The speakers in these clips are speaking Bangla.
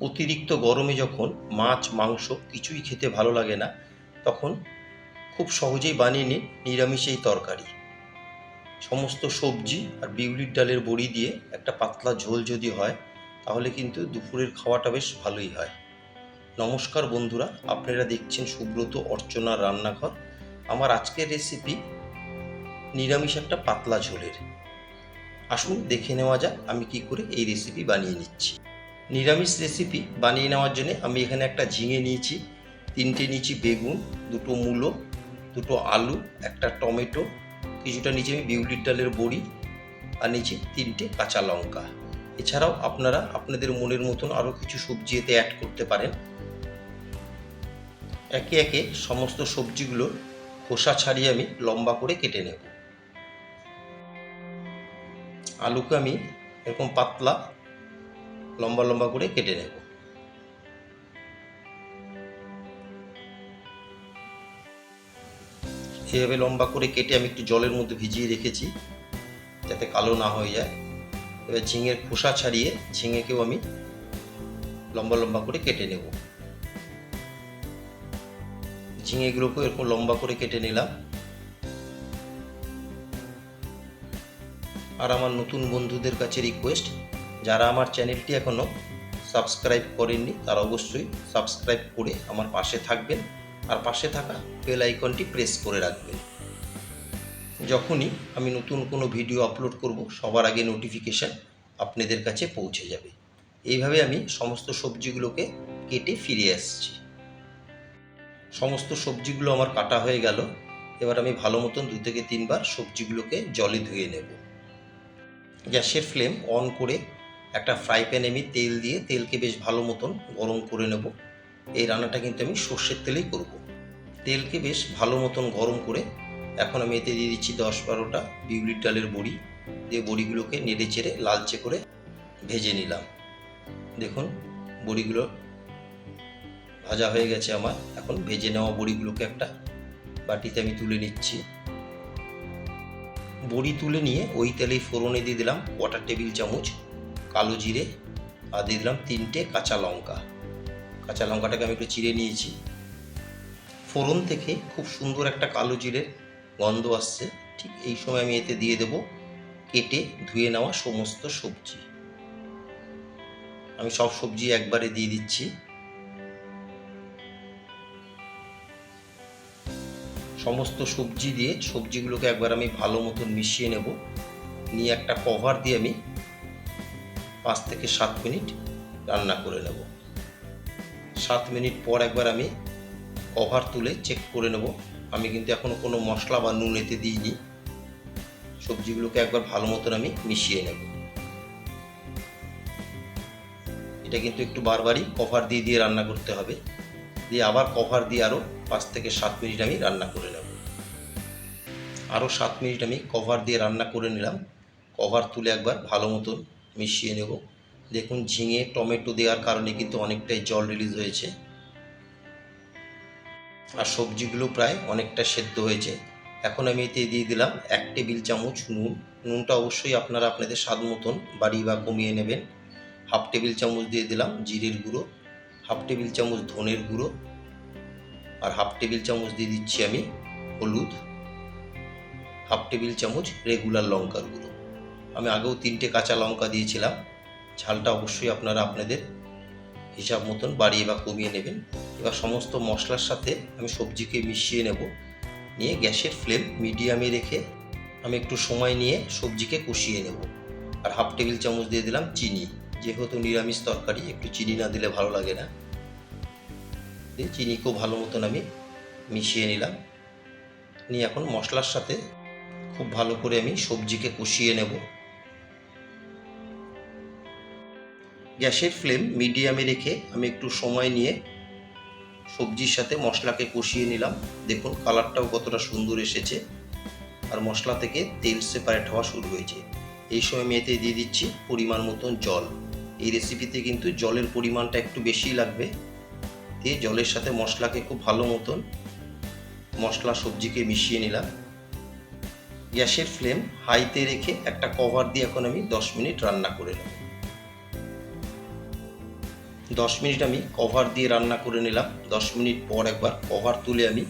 অতিরিক্ত গরমে যখন মাছ, মাংস কিছুই খেতে ভালো লাগে না, তখন খুব সহজেই বানিয়ে নিন নিরামিষ এই তরকারি। সমস্ত সবজি আর বিউলির ডালের বড়ি দিয়ে একটা পাতলা ঝোল যদি হয়, তাহলে কিন্তু দুপুরের খাওয়াটা বেশ ভালোই হয়। নমস্কার বন্ধুরা, আপনারা দেখছেন সুব্রত অর্চনার রান্নাঘর। আমার আজকের রেসিপি নিরামিষ একটা পাতলা ঝোলের। আসুন দেখে নেওয়া যাক আমি কি করে এই রেসিপি বানিয়ে নিচ্ছি। নিরামিষ রেসিপি বানিয়ে নেওয়ার জন্য আমি এখানে একটা ঝিঙে নিয়েছি, তিনটে নিয়েছি বেগুন, দুটো মূলো, দুটো আলু, একটা টমেটো, কিছুটা নিচে আমি বিউলির ডালের বড়ি আর নিচে তিনটে কাঁচা লঙ্কা। এছাড়াও আপনারা আপনাদের মনের মতন আরও কিছু সবজি এতে অ্যাড করতে পারেন। একে একে সমস্ত সবজিগুলো খোসা ছাড়িয়ে আমি লম্বা করে কেটে নেব। আলুকে আমি এরকম পাতলা লম্বা লম্বা করে কেটে নেব। এইভাবে লম্বা করে কেটে আমি একটু জলের মধ্যে ভিজিয়ে রেখেছি, যাতে কালো না হয়ে যায়। এবার ঝিঙের খোসা ছাড়িয়ে ঝিঙেকেও আমি লম্বা লম্বা করে কেটে নেব। ঝিঙেগুলোকেও এরকম লম্বা করে কেটে নিলাম। আর আমার নতুন বন্ধুদের কাছে রিকোয়েস্ট যারা আমার চ্যানেলটি এখনও সাবস্ক্রাইব করেননি, তারা অবশ্যই সাবস্ক্রাইব করে আমার পাশে থাকবেন আর পাশে থাকা বেল আইকনটি প্রেস করে রাখবেন। যখনই আমি নতুন কোনো ভিডিও আপলোড করব, সবার আগে নোটিফিকেশান আপনাদের কাছে পৌঁছে যাবে। এইভাবে আমি সমস্ত সবজিগুলোকে কেটে ফিরে আসছি। সমস্ত সবজিগুলো আমার কাটা হয়ে গেল, এবার আমি ভালো মতন দু থেকে তিনবার সবজিগুলোকে জলে ধুয়ে নেব। গ্যাসের ফ্লেম অন করে একটা ফ্রাই প্যানে আমি তেল দিয়ে, তেলকে বেশ ভালো মতন গরম করে নেব। এই রান্নাটা কিন্তু আমি সর্ষের তেলেই করব। তেলকে বেশ ভালো মতন গরম করে এখন আমি এতে দিয়ে দিচ্ছি দশ বারোটা বিউলির ডালের বড়ি। দিয়ে বড়িগুলোকে নেড়ে চেড়ে লালচে করে ভেজে নিলাম। দেখুন, বড়িগুলো ভাজা হয়ে গেছে আমার। এখন ভেজে নেওয়া বড়িগুলোকে একটা বাটিতে আমি তুলে নিচ্ছি। বড়ি তুলে নিয়ে ওই তেলেই ফোড়নে দিয়ে দিলাম কোয়াটার টেবিল চামচ কালো জিরে, আর দিয়ে দিলাম তিনটে কাঁচা লঙ্কা। কাঁচা লঙ্কাটাকে আমি একটু চিড়ে নিয়েছি। ফোড়ন থেকে খুব সুন্দর একটা কালো জিরের গন্ধ আসছে। ঠিক এই সময় আমি এতে দিয়ে দেব কেটে ধুয়ে নেওয়া সমস্ত সবজি। আমি সব সবজি একবারে দিয়ে দিচ্ছি। সমস্ত সবজি দিয়ে সবজিগুলোকে একবার আমি ভালো মতন মিশিয়ে নেব। নিয়ে একটা কভার দিয়ে আমি পাঁচ থেকে সাত মিনিট রান্না করে নেব। সাত মিনিট পর একবার আমি কভার তুলে চেক করে নেব। আমি কিন্তু এখনও কোনো মশলা বা নুন এতে দিইনি। সবজিগুলোকে একবার ভালো মতন আমি মিশিয়ে নেব। এটা কিন্তু একটু বারবারই কভার দিয়ে দিয়ে রান্না করতে হবে। দিয়ে আবার কভার দিয়ে আরও পাঁচ থেকে সাত মিনিট আমি রান্না করে নেব। আরও সাত মিনিট আমি কভার দিয়ে রান্না করে নিলাম। কভার তুলে একবার ভালো মতন মিশিয়ে নেব। দেখুন, ঝিঙে, টমেটো দেওয়ার কারণে কিন্তু অনেকটাই জল রিলিজ হয়েছে। আর সবজিগুলো প্রায় অনেকটা সেদ্ধ হয়েছে। এখন আমি এতে দিয়ে দিলাম এক টেবিল চামচ নুন। নুনটা অবশ্যই আপনারা আপনাদের স্বাদ মতন বাড়ি বা কমিয়ে নেবেন। হাফ টেবিল চামচ দিয়ে দিলাম জিরের গুঁড়ো, হাফ টেবিল চামচ ধনের গুঁড়ো আর হাফ টেবিল চামচ দিয়ে দিচ্ছি আমি হলুদ, হাফ টেবিল চামচ রেগুলার লঙ্কার গুঁড়ো। আমি আগেও তিনটে কাঁচা লঙ্কা দিয়েছিলাম। ঝালটা অবশ্যই আপনারা আপনাদের হিসাব মতন বাড়িয়ে বা কমিয়ে নেবেন। এবার সমস্ত মশলার সাথে আমি সবজিকে মিশিয়ে নেব। নিয়ে গ্যাসের ফ্লেম মিডিয়ামে রেখে আমি একটু সময় নিয়ে সবজিকে কষিয়ে নেব। আর হাফ টেবিল চামচ দিয়ে দিলাম চিনি। যেহেতু নিরামিষ তরকারি, একটু চিনি না দিলে ভালো লাগে না। দিয়ে চিনিকেও ভালো মতন আমি মিশিয়ে নিলাম। নিয়ে এখন মশলার সাথে খুব ভালো করে আমি সবজিকে কষিয়ে নেব। গ্যাসের ফ্লেম মিডিয়ামে রেখে আমি একটু সময় নিয়ে সবজির সাথে মশলাকে কষিয়ে নিলাম। দেখুন, কালারটাও কতটা সুন্দর এসেছে। আর মশলা থেকে তেল সেপারেট হওয়া শুরু হয়েছে। এই সময় আমি এতে দিয়ে দিচ্ছি পরিমাণ মতন জল। এই রেসিপিতে কিন্তু জলের পরিমাণটা একটু বেশি লাগবে। দিয়ে জলের সাথে মশলাকে খুব ভালো মতন মশলা সবজিকে মিশিয়ে নিলাম। গ্যাসের ফ্লেম হাইতে রেখে একটা কভার দিয়ে এখন আমি দশ মিনিট রান্না করে নেব। দশ মিনিট আমি কভার দিয়ে রান্না করে নিলাম। দশ মিনিট পর একবার কভার তুলে আমি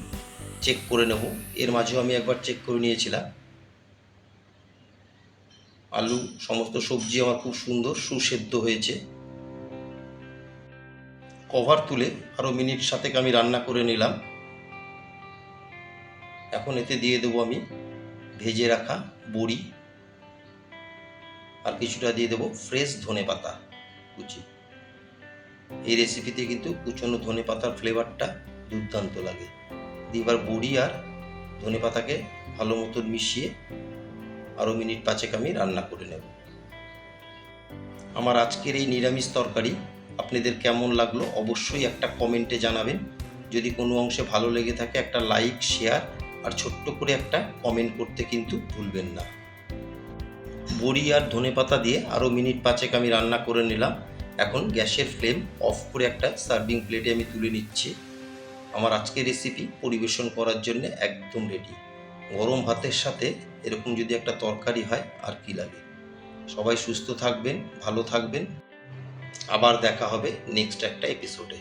চেক করে নেব। এর মাঝেও আমি একবার চেক করে নিয়েছিলাম। আলু, সমস্ত সবজি আমার খুব সুন্দর সুসেদ্ধ হয়েছে। কভার তুলে আরও মিনিট সাতেক আমি রান্না করে নিলাম। এখন এতে দিয়ে দেবো আমি ভেজে রাখা বড়ি। আর কিছুটা দিয়ে দেবো ফ্রেশ ধনে পাতা কুচি। এই রেসিপিতে কিন্তু কুচনো ধনে পাতার ফ্লেভারটা দুর্দান্ত লাগে। এবার বড়ি আর ধনে পাতাকে ভালো মতন মিশিয়ে আরও মিনিট পাঁচেক আমি রান্না করে নেব। আমার আজকের এই নিরামিষ তরকারি আপনাদের কেমন লাগল অবশ্যই একটা কমেন্টে জানাবেন। যদি কোনো অংশে ভালো লেগে থাকে একটা লাইক শেয়ার আর ছোট্ট করে একটা কমেন্ট করতে কিন্তু ভুলবেন না। বড়ি আর ধনে পাতা দিয়ে আরও মিনিট পাঁচেক আমি রান্না করে নিলাম। এখন গ্যাসের ফ্লেম অফ করে একটা সার্ভিং প্লেটে আমি তুলে নিচ্ছি। আমার আজকের রেসিপি পরিবেশন করার জন্য একদম রেডি গরম ভাতের সাথে এরকম যদি একটা তরকারি হয়, আর কি লাগে? সবাই সুস্থ থাকবেন, ভালো থাকবেন। আবার দেখা হবে নেক্সট একটা এপিসোডে